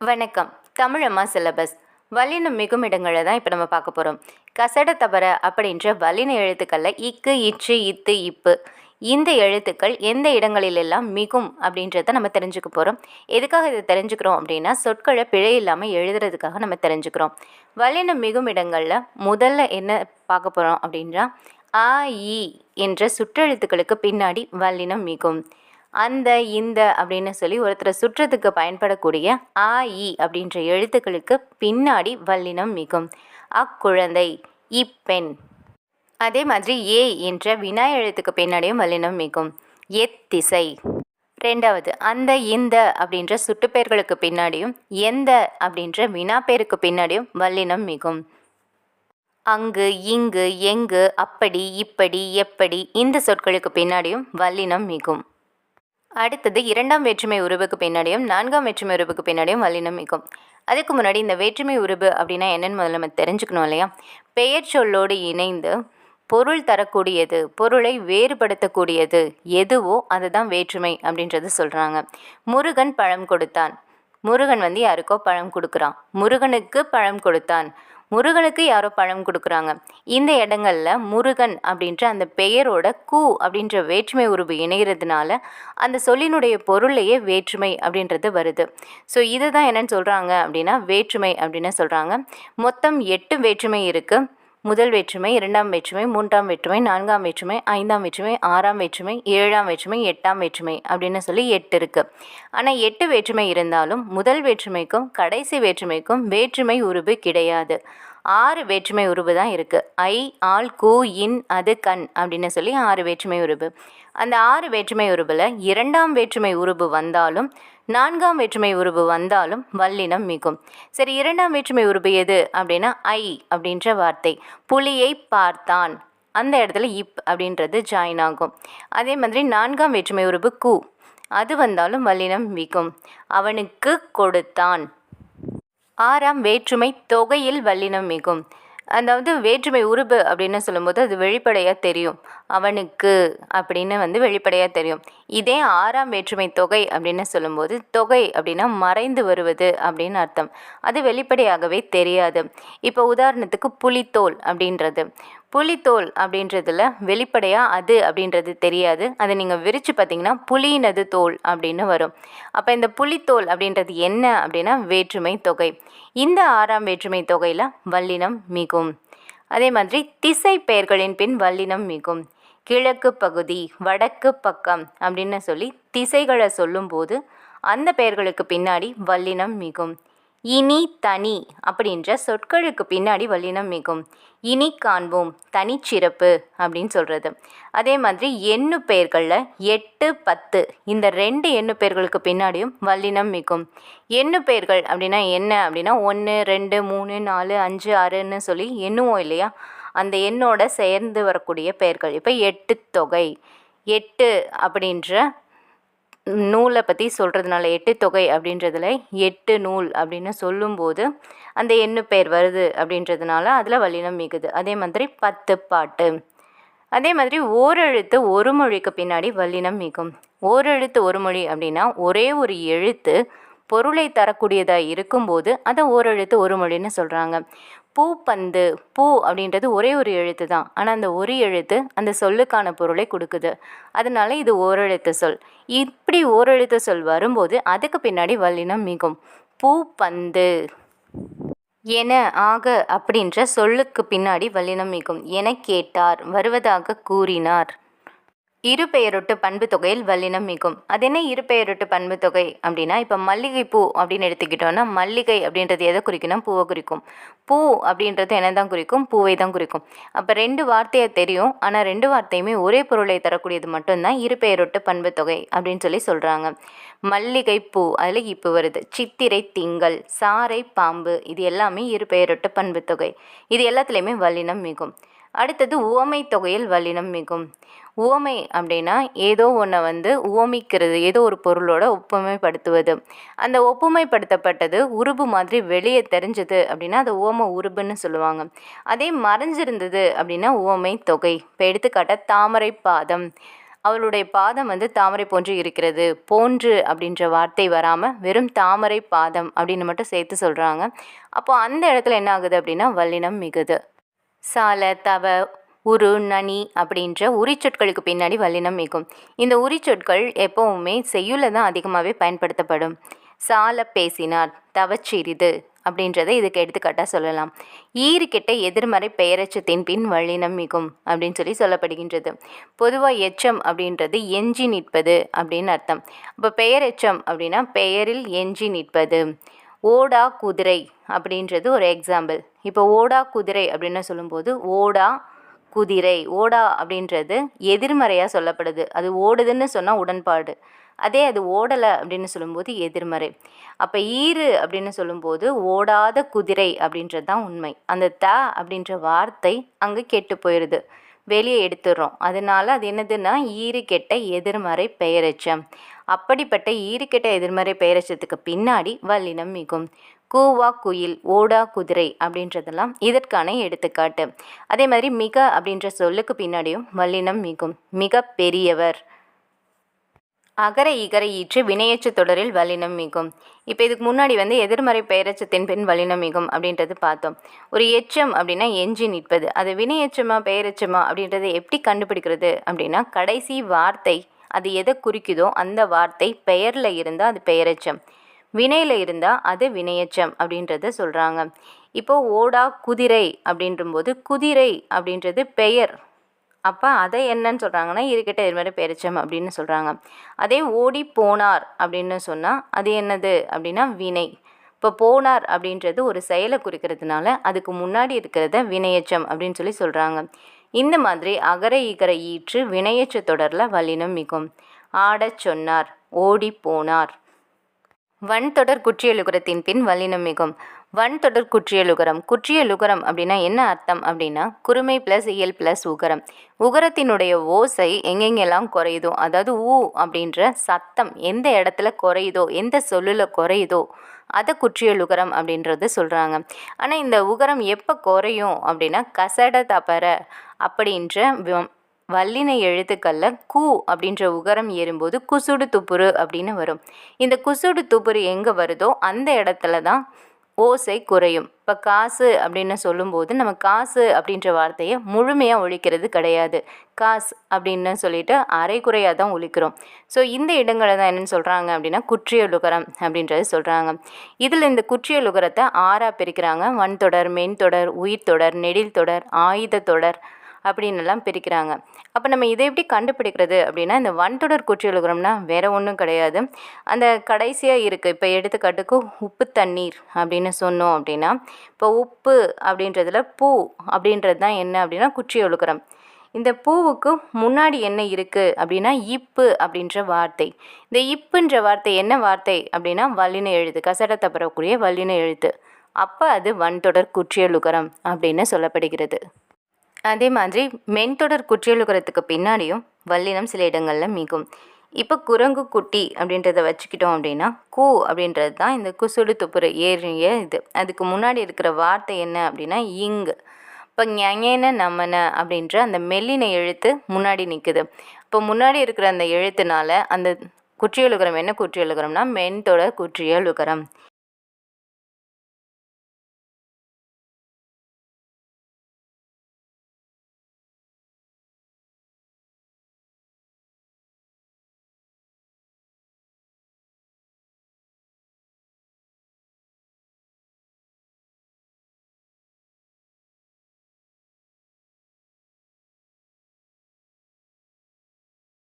வணக்கம். தமிழம்மா சிலபஸ் வல்லினம் மிகும் இடங்களை தான் இப்போ நம்ம பார்க்க போகிறோம் கசட தவற அப்படின்ற வல்லின எழுத்துக்களில் இக்கு இச்சு இத்து இப்பு. இந்த எழுத்துக்கள் எந்த இடங்களிலெல்லாம் மிகும் அப்படின்றத நம்ம தெரிஞ்சுக்க போகிறோம் எதுக்காக இதை தெரிஞ்சுக்கிறோம் அப்படின்னா சொற்களை பிழை இல்லாமல் எழுதுறதுக்காக நம்ம தெரிஞ்சுக்கிறோம். வல்லினம் மிகும் இடங்களில் முதல்ல என்ன பார்க்க போகிறோம் அப்படின்னா ஆ இ என்ற சுற்றெழுத்துக்களுக்கு பின்னாடி வல்லினம் மிகும். அந்த இந்த அப்படின்னு சொல்லி ஒருத்தரை சுற்றத்துக்கு பயன்படக்கூடிய ஆ இ அப்படின்ற எழுத்துக்களுக்கு பின்னாடி வல்லினம் மிகும். அக்குழந்தை இப்பெண். அதே மாதிரி ஏ என்ற வினா எழுத்துக்கு பின்னாடியும் வல்லினம் மிகும். எத்திசை. ரெண்டாவது அந்த இந்த அப்படின்ற சுட்டுப்பெயர்களுக்கு பின்னாடியும் எந்த அப்படின்ற வினாப்பெயருக்கு பின்னாடியும் வல்லினம் மிகும். அங்கு இங்கு எங்கு அப்படி இப்படி எப்படி இந்த சொற்களுக்கு பின்னாடியும் வல்லினம் மிகும். அடுத்தது இரண்டாம் வேற்றுமை உருவுக்கு பின்னாடியும் நான்காம் வேற்றுமை உருவுக்கு பின்னாடியும் வலினமிக்கும் அதுக்கு முன்னாடி இந்த வேற்றுமை உருவு அப்படின்னா என்னென்னு முதல்ல நம்ம தெரிஞ்சுக்கணும் இல்லையா? பெயர் சொல்லோடு இணைந்து பொருள் தரக்கூடியது பொருளை வேறுபடுத்தக்கூடியது எதுவோ அதுதான் வேற்றுமை அப்படின்றது சொல்கிறாங்க முருகன் பழம் கொடுத்தான். முருகன் வந்து யாருக்கோ பழம் கொடுக்குறான். முருகனுக்கு பழம் கொடுத்தான். முருகனுக்கு யாரோ பழம் கொடுக்குறாங்க. இந்த இடங்கள்ல முருகன் அப்படின்ற அந்த பெயரோட கூ அப்படின்ற வேற்றுமை உருவு இணைகிறதுனால அந்த சொல்லினுடைய பொருளையே வேற்றுமை அப்படின்றது வருது. ஸோ இதுதான் என்னன்னு சொல்கிறாங்க அப்படின்னா வேற்றுமை அப்படின்னு சொல்கிறாங்க மொத்தம் எட்டு வேற்றுமை இருக்குது முதல் வேற்றுமை இரண்டாம் வேற்றுமை மூன்றாம் வேற்றுமை நான்காம் வேற்றுமை ஐந்தாம் வேற்றுமை ஆறாம் வேற்றுமை ஏழாம் வேற்றுமை எட்டாம் வேற்றுமை அப்படின்னு சொல்லி எட்டு இருக்குது ஆனால் எட்டு வேற்றுமை இருந்தாலும் முதல் வேற்றுமைக்கும் கடைசி வேற்றுமைக்கும் வேற்றுமை உருவு கிடையாது. ஆறு வேற்றுமை உருவு தான் இருக்குது ஐ ஆல் கு இன் அது கண் அப்படின்னு சொல்லி ஆறு வேற்றுமை உருவு. அந்த ஆறு வேற்றுமை உருவில் இரண்டாம் வேற்றுமை உருவு வந்தாலும் நான்காம் வேற்றுமை உருவு வந்தாலும் வல்லினம் மிகும். சரி இரண்டாம் வேற்றுமை உருவு எது அப்படின்னா ஐ அப்படின்ற வார்த்தை. புலியை பார்த்தான். அந்த இடத்துல இப் அப்படின்றது ஜாயின் ஆகும். அதே மாதிரி நான்காம் வேற்றுமை உருவு கு அது வந்தாலும் வல்லினம் மிகும். அவனுக்கு கொடுத்தான். ஆறாம் வேற்றுமை தொகையில் வல்லினம் மிகும். அதாவது வேற்றுமை உருபு அப்படின்னு சொல்லும்போது அது வெளிப்படையாக தெரியும். அவனுக்கு அப்படின்னு வந்து வெளிப்படையாக தெரியும். இதே ஆறாம் வேற்றுமை தொகை அப்படின்னு சொல்லும்போது தொகை அப்படின்னா மறைந்து வருவது அப்படின்னு அர்த்தம். அது வெளிப்படையாகவே தெரியாது. இப்போ உதாரணத்துக்கு புலித்தோல் அப்படின்றது. புலித்தோல் அப்படின்றதுல வெளிப்படையாக அது அப்படின்றது தெரியாது. அதை நீங்கள் விரித்து பார்த்தீங்கன்னா புலியினது தோல் அப்படின்னு வரும். அப்போ இந்த புலித்தோல் அப்படின்றது என்ன அப்படின்னா வேற்றுமை தொகை. இந்த ஆறாம் வேற்றுமை தொகையில் வல்லினம் மிகும். அதே மாதிரி திசை பெயர்களின் பின் வல்லினம் மிகும். கிழக்கு பகுதி வடக்கு பக்கம் அப்படின்னு சொல்லி திசைகளை சொல்லும்போது அந்த பெயர்களுக்கு பின்னாடி வல்லினம் மிகும். இனி தனி அப்படின்ற சொற்களுக்கு பின்னாடி வல்லினம் மிகும். இனி காண்போம் தனிச்சிறப்பு அப்படின்னு சொல்கிறது அதே மாதிரி எண்ணு பெயர்களில் எட்டு பத்து இந்த ரெண்டு எண்ணு பெயர்களுக்கு பின்னாடியும் வல்லினம் மிகும். எண்ணு பெயர்கள் அப்படின்னா என்ன அப்படின்னா ஒன்று ரெண்டு மூணு நாலு அஞ்சு ஆறுன்னு சொல்லி எண்ணுவோம் இல்லையா? அந்த எண்ணோட சேர்ந்து வரக்கூடிய பெயர்கள். இப்போ எட்டு தொகை. எட்டு அப்படின்ற நூலை பற்றி சொல்கிறதுனால எட்டு தொகை அப்படின்றதுல எட்டு நூல் அப்படின்னு சொல்லும்போது அந்த எண்ணு பெயர் வருது அப்படின்றதுனால அதில் வல்லினம் மிகுது. அதே மாதிரி பத்து பாட்டு. அதே மாதிரி ஓரெழுத்து ஒரு மொழிக்கு பின்னாடி வல்லினம் மிகும். ஓரெழுத்து ஒரு மொழி அப்படின்னா ஒரே ஒரு எழுத்து பொருளை தரக்கூடியதாக இருக்கும்போது அதை ஓரெழுத்து ஒரு மொழின்னு சொல்கிறாங்க பூப்பந்து பூ அப்படின்றது ஒரே ஒரு எழுத்து தான். ஆனால் அந்த ஒரு எழுத்து அந்த சொல்லுக்கான பொருளை கொடுக்குது. அதனால இது ஓரெழுத்து சொல். இப்படி ஓரெழுத்து சொல் வரும்போது அதுக்கு பின்னாடி வல்லினம் மிகும். பூப்பந்து என ஆக அப்படின்ற சொல்லுக்கு பின்னாடி வல்லினம் மிகும். என கேட்டார் வருவதாக கூறினார். இருபெயரொட்டு பண்பு தொகையில் வல்லினம் மிகும். அது என்ன இருபெயரொட்டு பண்பு தொகை அப்படின்னா இப்போ மல்லிகை பூ அப்படின்னு எடுத்துக்கிட்டோன்னா மல்லிகை அப்படின்றது எதை குறிக்கணும்? பூவை குறிக்கும். பூ அப்படின்றது என்ன தான் குறிக்கும்? பூவை தான் குறிக்கும். அப்போ ரெண்டு வார்த்தையை தெரியும். ஆனால் ரெண்டு வார்த்தையுமே ஒரே பொருளை தரக்கூடியது மட்டும்தான் இருபெயரொட்டு பண்பு தொகை அப்படின்னு சொல்லி சொல்கிறாங்க மல்லிகை பூ அதில் இப்போ வருது. சித்திரை திங்கள் சாறை பாம்பு இது எல்லாமே இருபெயரொட்டு பண்பு தொகை இது எல்லாத்துலேயுமே வல்லினம் மிகும். அடுத்தது உவமை தொகையில் வல்லினம் மிகும். உவமை அப்படின்னா ஏதோ ஒன்றை வந்து உவமிக்கிறது ஏதோ ஒரு பொருளோட ஒப்புமைப்படுத்துவது. அந்த ஒப்புமைப்படுத்தப்பட்டது உருபு மாதிரி வெளியே தெரிஞ்சது அப்படின்னா அது உவம உருபுன்னு சொல்லுவாங்க. அதே மறைஞ்சிருந்தது அப்படின்னா உவமை தொகை. இப்போ எடுத்துக்காட்ட தாமரை பாதம். அவளுடைய பாதம் வந்து தாமரை போன்று இருக்கிறது. போன்று அப்படின்ற வார்த்தை வராமல் வெறும் தாமரை பாதம் அப்படின்னு மட்டும் சேர்த்து சொல்கிறாங்க அப்போ அந்த இடத்துல என்ன ஆகுது அப்படின்னா வல்லினம் மிகுது. சால தவ உரு நனி அப்படின்ற உரிச்சொற்களுக்கு பின்னாடி வல்லினம் மிகும். இந்த உரிச்சொற்கள் எப்போவுமே செய்யுளில் தான் அதிகமாகவே பயன்படுத்தப்படும். சால பேசினார் தவச்சிறிது அப்படின்றத இதுக்கு எடுத்துக்காட்டாக சொல்லலாம். ஈறு எதிர்மறை பெயரச்சத்தின் பின் வல்லினம் மிகும் அப்படின்னு சொல்லி சொல்லப்படுகின்றது. பொதுவாக எச்சம் அப்படின்றது எஞ்சி நிற்பது அப்படின்னு அர்த்தம். இப்போ பெயரெச்சம் அப்படின்னா பெயரில் எஞ்சி நிற்பது. ஓடா குதிரை அப்படின்றது ஒரு எக்ஸாம்பிள் இப்போ ஓடா குதிரை அப்படின்னு சொல்லும்போது ஓடா குதிரை ஓடா அப்படின்றது எதிர்மறையாக சொல்லப்படுது. அது ஓடுதுன்னு சொன்னால் உடன்பாடு. அதே அது ஓடலை அப்படின்னு சொல்லும்போது எதிர்மறை. அப்போ ஈறு அப்படின்னு சொல்லும்போது ஓடாத குதிரை அப்படின்றது தான் உண்மை. அந்த த அப்படின்ற வார்த்தை அங்கே கெட்டு போயிடுது வெளியே எடுத்துடுறோம். அதனால அது என்னதுன்னா ஈறு கெட்ட எதிர்மறை பெயரச்சம். அப்படிப்பட்ட ஈறு கெட்ட எதிர்மறை பெயரச்சத்துக்கு பின்னாடி வல்லினம் மிகும். கூவா குயில் ஓடா குதிரை அப்படின்றதெல்லாம் இதற்கான எடுத்துக்காட்டு. அதே மாதிரி மிக அப்படின்ற சொல்லுக்கு பின்னாடியும் வல்லினம் மிகும். மிக பெரியவர். அகர இகர ஈற்று வினையச்சு தொடரில் வலினம் மிகும். இப்போ இதுக்கு முன்னாடி வந்து எதிர்மறை பெயரச்சத்தின் பின் வலினம் மிகும் அப்படின்றது பார்த்தோம். ஒரு எச்சம் அப்படின்னா எஞ்சி நிற்பது. அது வினையச்சமா பெயரெச்சமா அப்படின்றத எப்படி கண்டுபிடிக்கிறது அப்படின்னா கடைசி வார்த்தை அது எதை குறிக்குதோ அந்த வார்த்தை பெயரில் இருந்தால் அது பெயரெச்சம் வினையில் இருந்தால் அது வினையச்சம் அப்படின்றத சொல்கிறாங்க இப்போது ஓடா குதிரை அப்படின்றம்போது குதிரை அப்படின்றது பெயர். அப்போ அதை என்னன்னு சொல்கிறாங்கன்னா இருக்கட்ட எதிர்மறை பெயரிச்சம் அப்படின்னு சொல்கிறாங்க அதே ஓடி போனார் அப்படின்னு சொன்னால் அது என்னது? அப்படின்னா வினை. இப்போ போனார் அப்படின்றது ஒரு செயலை குறிக்கிறதுனால அதுக்கு முன்னாடி இருக்கிறத வினையச்சம் அப்படின்னு சொல்லி சொல்கிறாங்க இந்த மாதிரி அகர ஈகர ஈற்று வினையச்ச தொடரில் வல்லினம் மிகும். ஆடச் சொன்னார் ஓடி போனார். வன்தொடர் குற்றியலுகரத்தின் பின் வல்லினம் மிகும். வன்தொடர் குற்றியலுகரம். குற்றியலுகரம் அப்படின்னா என்ன அர்த்தம் அப்படின்னா குறுமை ப்ளஸ் இயல் ப்ளஸ் உகரம். உகரத்தினுடைய ஓசை எங்கெங்கெல்லாம் குறையுதோ அதாவது ஊ அப்படின்ற சத்தம் எந்த இடத்துல குறையுதோ எந்த சொல்லில் குறையுதோ அதை குற்றியலுகரம் அப்படின்றது சொல்கிறாங்க ஆனால் இந்த உகரம் எப்போ குறையும் அப்படின்னா கசட தபர அப்படின்ற வல்லின எழுத்துக்களில் கு அப்படின்ற உகரம் ஏறும்போது குசுடு துப்புரு அப்படின்னு வரும். இந்த குசுடு துப்புரு எங்கே வருதோ அந்த இடத்துல தான் ஓசை குறையும். இப்போ காசு அப்படின்னு சொல்லும்போது நம்ம காசு அப்படின்ற வார்த்தையை முழுமையாக ஒழிக்கிறது கிடையாது. காசு அப்படின்னு சொல்லிட்டு அரைகுறையாக தான் ஒழிக்கிறோம். ஸோ இந்த இடங்களை தான் என்னென்னு சொல்கிறாங்க அப்படின்னா குற்றியலுகரம் அப்படின்றது சொல்கிறாங்க இதில் இந்த குற்றியலுகரத்தை ஆறாக பிரிக்கிறாங்க. வன்தொடர் மென்தொடர் உயிர்த்தொடர் நெடில் தொடர் ஆயுத தொடர் அப்படின்னு எல்லாம் பிரிக்கிறாங்க. அப்போ நம்ம இதை எப்படி கண்டுபிடிக்கிறது அப்படின்னா இந்த வன்தொடர் குற்றியலுகரம்னா வேற ஒன்றும் கிடையாது. அந்த கடைசியாக இருக்குது இப்போ எடுத்துக்காட்டுக்கு உப்பு தண்ணீர் அப்படின்னு சொன்னோம் அப்படின்னா இப்போ உப்பு அப்படின்றதுல பூ அப்படின்றது தான் என்ன அப்படின்னா குற்றியலுகரம் இந்த பூவுக்கு முன்னாடி என்ன இருக்குது அப்படின்னா இப்பு அப்படின்ற வார்த்தை. இந்த இப்புன்ற வார்த்தை என்ன வார்த்தை அப்படின்னா வல்லின எழுத்து கசடத்தை பரவக்கூடிய வல்லின எழுத்து. அப்போ அது வன்தொடர் குற்றியலுகரம் அப்படின்னு சொல்லப்படுகிறது. அதே மாதிரி மென்தொடர் குற்றியலுகிறதுக்கு பின்னாடியும் வல்லினம் சில இடங்களில் மிகும். இப்போ குரங்கு குட்டி அப்படின்றத வச்சுக்கிட்டோம் அப்படின்னா கூ அப்படின்றது தான் இந்த குசுடு துப்புர ஏறிய இது. அதுக்கு முன்னாடி இருக்கிற வார்த்தை என்ன அப்படின்னா இங்கு. இப்போ ஞஞன நமன அப்படின்ற அந்த மெல்லின எழுத்து முன்னாடி நிற்குது இப்போ முன்னாடி இருக்கிற அந்த எழுத்துனால அந்த குற்றியலுகரம் என்ன குற்றியலுகரம்னா மென்தொடர் குற்றியலுகரம்